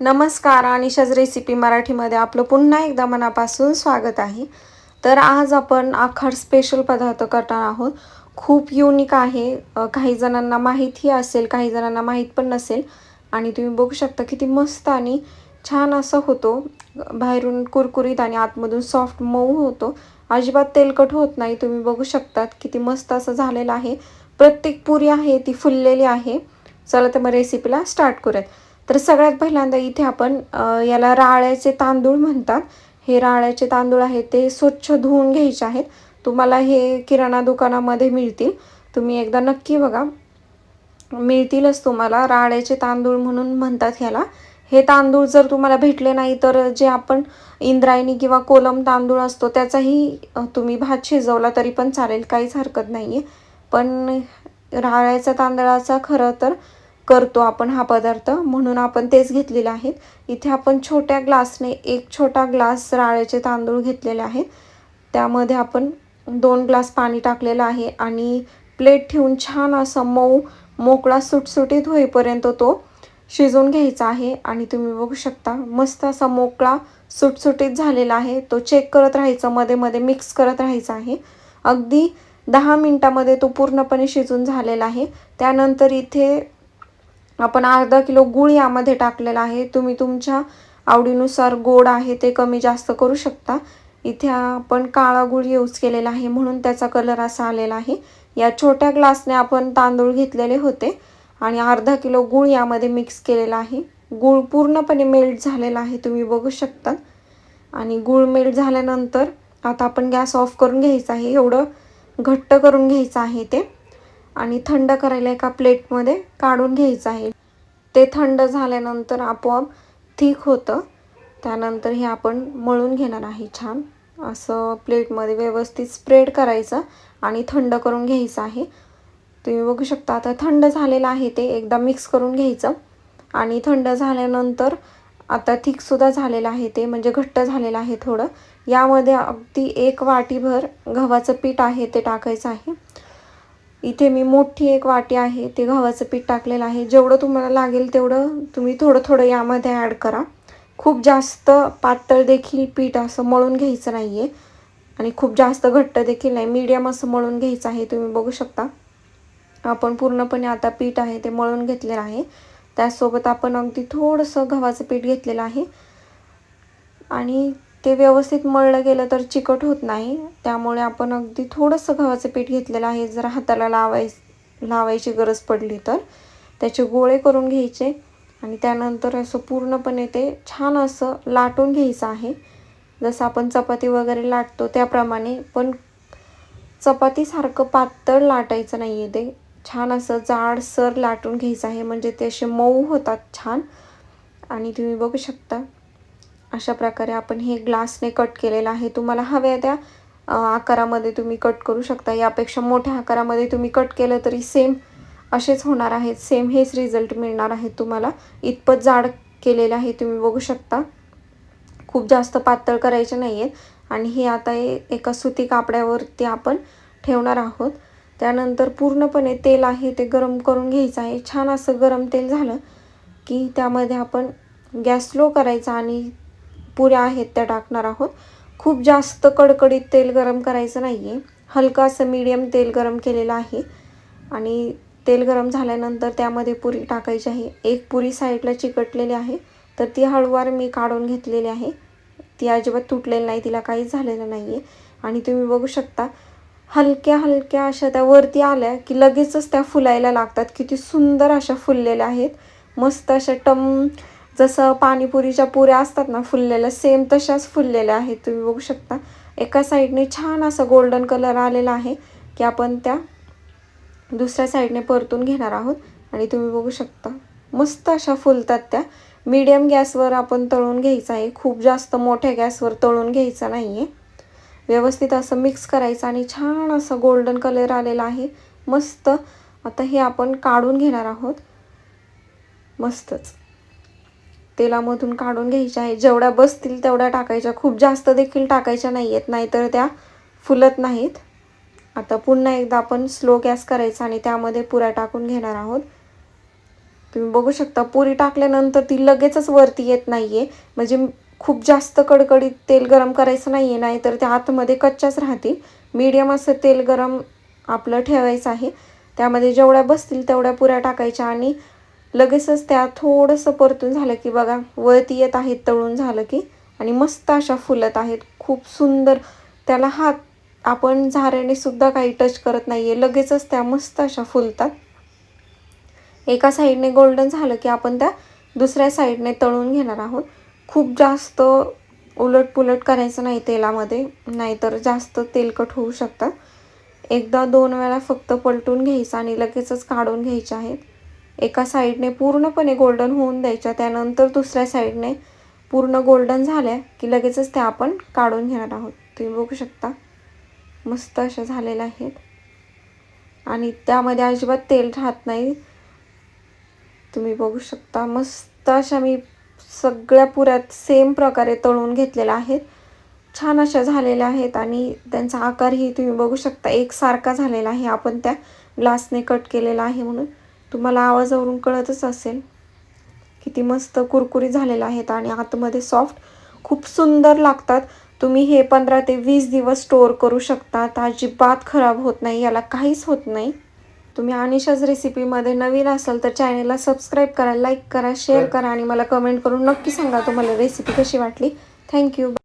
नमस्कार अनिशाज रेसिपी मराठीमध्ये आपलं पुन्हा एकदा मनापासून स्वागत आहे. तर आज आपण आखाड स्पेशल पदार्थ करणार आहोत. खूप युनिक आहे. काही जणांना माहीतही असेल काही जणांना माहीत पण नसेल. आणि तुम्ही बघू शकता किती मस्त आणि छान असं होतो. बाहेरून कुरकुरीत आणि आतमधून सॉफ्ट मऊ होतो. अजिबात तेलकट होत नाही. तुम्ही बघू शकतात किती मस्त असं झालेलं आहे. प्रत्येक पुरी आहे ती फुललेली आहे. चला तर मग रेसिपीला स्टार्ट करूयात. तर सगळ्यात पहिल्यांदा इथे आपण याला राळ्याचे तांदूळ म्हणतात. हे राळ्याचे तांदूळ आहेत ते स्वच्छ धुवून घ्यायचे आहेत. तुम्हाला हे किराणा दुकानामध्ये मिळतील. तुम्ही एकदा नक्की बघा. मिळतीलच तुम्हाला राळ्याचे तांदूळ म्हणून म्हणतात ह्याला. हे तांदूळ जर तुम्हाला भेटले नाही तर जे आपण इंद्रायणी किंवा कोलम तांदूळ असतो त्याचाही तुम्ही भात शिजवला तरी पण चालेल काहीच हरकत नाही आहे पण राळ्याच्या तांदळाचा खरं तर करतो आपण हा पदार्थ म्हणून आपण तेच घेतलेले आहेत. इथे आपण छोट्या ग्लासने एक छोटा ग्लास राळ्याचे तांदूळ घेतलेले आहेत. त्यामध्ये आपण दोन ग्लास पाणी टाकलेलं आहे आणि प्लेट ठेवून छान असं मऊ मोकळा सुटसुटीत होईपर्यंत तो शिजवून घ्यायचा आहे. आणि तुम्ही बघू शकता मस्त असा मोकळा सुटसुटीत झालेला आहे. तो चेक करत राहायचा मध्ये मध्ये मिक्स करत राहायचा आहे. अगदी दहा मिनटामध्ये तो पूर्णपणे शिजून झालेला आहे. त्यानंतर इथे आपण अर्धा किलो गूळ यामध्ये टाकलेला आहे. तुम्ही तुमच्या आवडीनुसार गोड आहे ते कमी जास्त करू शकता. इथे आपण काळा गूळ यूज केलेला आहे म्हणून त्याचा कलर असा आलेला आहे. या छोट्या ग्लासने आपण तांदूळ घेतलेले होते आणि अर्धा किलो गूळ यामध्ये मिक्स केलेला आहे. गूळ पूर्णपणे मेल्ट झालेला आहे तुम्ही बघू शकता आणि गूळ मेल्ट झाल्यानंतर आता आपण गॅस ऑफ करून घ्यायचा आहे. एवढं घट्ट करून घ्यायचं आहे ते. आणि थंड करायला एका प्लेटमध्ये काढून घ्यायचं आहे. ते थंड झाल्यानंतर आपोआप थिक होतं. त्यानंतर हे आपण मळून घेणार आहे छान. असं प्लेटमध्ये व्यवस्थित स्प्रेड करायचं आणि थंड करून घ्यायचं आहे. तुम्ही बघू शकता आता थंड झालेलं आहे ते एकदा मिक्स करून घ्यायचं. आणि थंड झाल्यानंतर आता थिकसुद्धा झालेलं आहे ते म्हणजे घट्ट झालेलं आहे थोडं. यामध्ये अगदी एक वाटीभर गव्हाचं पीठ आहे ते टाकायचं आहे. इथे मी मोठी एक वाटी आहे ते गव्हाचं पीठ टाकलेलं आहे. जेवढं तुम्हाला लागेल तेवढं तुम्ही थोडं थोडं यामध्ये ॲड करा. खूप जास्त पातळ देखील पीठ असं मळून घ्यायचं नाही आहे आणि खूप जास्त घट्ट देखील नाही. मीडियम असं मळून घ्यायचं आहे तुम्ही बघू शकता. आपण पूर्णपणे आता पीठ आहे ते मळून घेतलेलं आहे. त्यासोबत आपण अगदी थोडंसं गव्हाचं पीठ घेतलेलं आहे. आणि ते व्यवस्थित मळलं गेलं तर चिकट होत नाही. त्यामुळे आपण अगदी थोडंसं गव्हाचं पीठ घेतलेलं आहे. जर हाताला लावाय लावायची गरज पडली तर. त्याचे गोळे करून घ्यायचे आणि त्यानंतर असं पूर्णपणे ते छान असं लाटून घ्यायचं आहे. जसं आपण चपाती वगैरे लाटतो त्याप्रमाणे पण चपातीसारखं पातळ लाटायचं नाही आहे ते. छान असं जाडसर लाटून घ्यायचं आहे. म्हणजे ते असे मऊ होतात छान. आणि तुम्ही बघू शकता. अशा प्रकारे आपण हे ग्लासने कट केलेलं आहे. तुम्हाला हव्या त्या आकारामध्ये तुम्ही कट करू शकता. यापेक्षा मोठ्या आकारामध्ये तुम्ही कट केलं तरी सेम असेच होणार आहेत. सेम हेच रिझल्ट मिळणार आहेत तुम्हाला. इतपत जाड केलेलं आहे तुम्ही बघू शकता. खूप जास्त पातळ करायचे नाही आहेत आणि हे आता एका सुती कापड्यावरती आपण ठेवणार आहोत. त्यानंतर पूर्णपणे तेल आहे ते गरम करून घ्यायचं आहे. छान असं गरम तेल झालं की त्यामध्ये आपण गॅस स्लो करायचा आणि पुऱ्या आहेत त्या टाकणार आहोत. खूप जास्त कडकडीत तेल गरम करायचं नाही आहे हलकं असं मीडियम तेल गरम केलेलं आहे. आणि तेल गरम झाल्यानंतर त्यामध्ये पुरी टाकायची आहे. एक पुरी साईडला चिकटलेली आहे. तर ती हळूवार मी काढून घेतलेली आहे. ती अजिबात तुटलेली नाही तिला काहीच झालेलं नाही आहे आणि तुम्ही बघू शकता हलक्या हलक्या अशा त्या वरती आल्या की लगेचच त्या फुलायला लागतात. किती सुंदर अशा फुललेल्या आहेत. मस्त अशा टम जसं पाणीपुरीच्या पुऱ्या असतात ना फुललेल्या सेम तशाच फुललेल्या आहेत तुम्ही बघू शकता. एका साईडने छान असा गोल्डन कलर आलेला आहे की आपण त्या दुसऱ्या साईडने परतून घेणार आहोत. आणि तुम्ही बघू शकता मस्त अशा फुलतात त्या. मीडियम गॅसवर आपण तळून घ्यायचं आहे. खूप जास्त मोठ्या गॅसवर तळून घ्यायचं नाही आहे व्यवस्थित असं मिक्स करायचं आणि छान असं गोल्डन कलर आलेला आहे. मस्त. आता हे आपण काढून घेणार आहोत. मस्तच. तेलामधून काढून घ्यायच्या आहे जेवढ्या बसतील तेवढ्या टाकायच्या. खूप जास्त देखील टाकायच्या नाही आहेत नाहीतर त्या फुलत नाहीत. आता पुन्हा एकदा आपण स्लो गॅस करायचा आणि त्यामध्ये पुऱ्या टाकून घेणार आहोत. तुम्ही बघू शकता पुरी टाकल्यानंतर ती लगेचच वरती येत नाही आहे म्हणजे खूप जास्त कडकडीत तेल गरम करायचं नाही आहे नाहीतर त्या आतमध्ये कच्च्याच राहतील. मीडियम असं तेल गरम आपलं ठेवायचं आहे. त्यामध्ये जेवढ्या बसतील तेवढ्या पुऱ्या टाकायच्या आणि लगेचच त्या थोडंसं परतून झालं की बघा वळती येत आहेत तळून झालं की आणि मस्त अशा फुलत आहेत. खूप सुंदर. त्याला हात आपण झाऱ्याने सुद्धा काही टच करत नाही आहे लगेचच त्या मस्त अशा फुलतात. एका साईडने गोल्डन झालं की आपण त्या दुसऱ्या साईडने तळून घेणार आहोत. खूप जास्त उलट पुलट करायचं नाही तेलामध्ये नाहीतर जास्त तेलकट होऊ शकतात एकदा दोन वेळा फक्त पलटून घ्यायचं आणि लगेचच काढून घ्यायचे आहेत. एका साईडने पूर्णपणे गोल्डन होऊन द्यायच्या त्यानंतर दुसऱ्या साईडने पूर्ण गोल्डन झाल्या की लगेचच त्या आपण काढून घेणार आहोत. तुम्ही बघू शकता मस्त अशा झालेल्या आहेत. आणि त्यामध्ये अजिबात तेल राहत नाही. तुम्ही बघू शकता मस्त अशा मी सगळ्या पुऱ्यात सेम प्रकारे तळून घेतलेल्या आहेत. छान अशा झालेल्या आहेत आणि त्यांचा आकारही तुम्ही बघू शकता एकसारखा झालेला आहे. आपण त्या ग्लासने कट केलेला आहे म्हणून. तुम्हाला आवाजावरून कळतच असेल किती मस्त कुरकुरी झालेला आहेत आणि आतमध्ये सॉफ्ट खूप सुंदर लागतात. तुम्ही हे पंधरा ते वीस दिवस स्टोअर करू शकता अजिबात खराब होत नाही याला काहीच होत नाही. तुम्ही अनिशाच रेसिपीमध्ये नवीन असाल तर चॅनेलला सबस्क्राईब करा लाईक करा शेअर करा आणि मला कमेंट करून नक्की सांगा तुम्हाला रेसिपी कशी वाटली. थँक्यू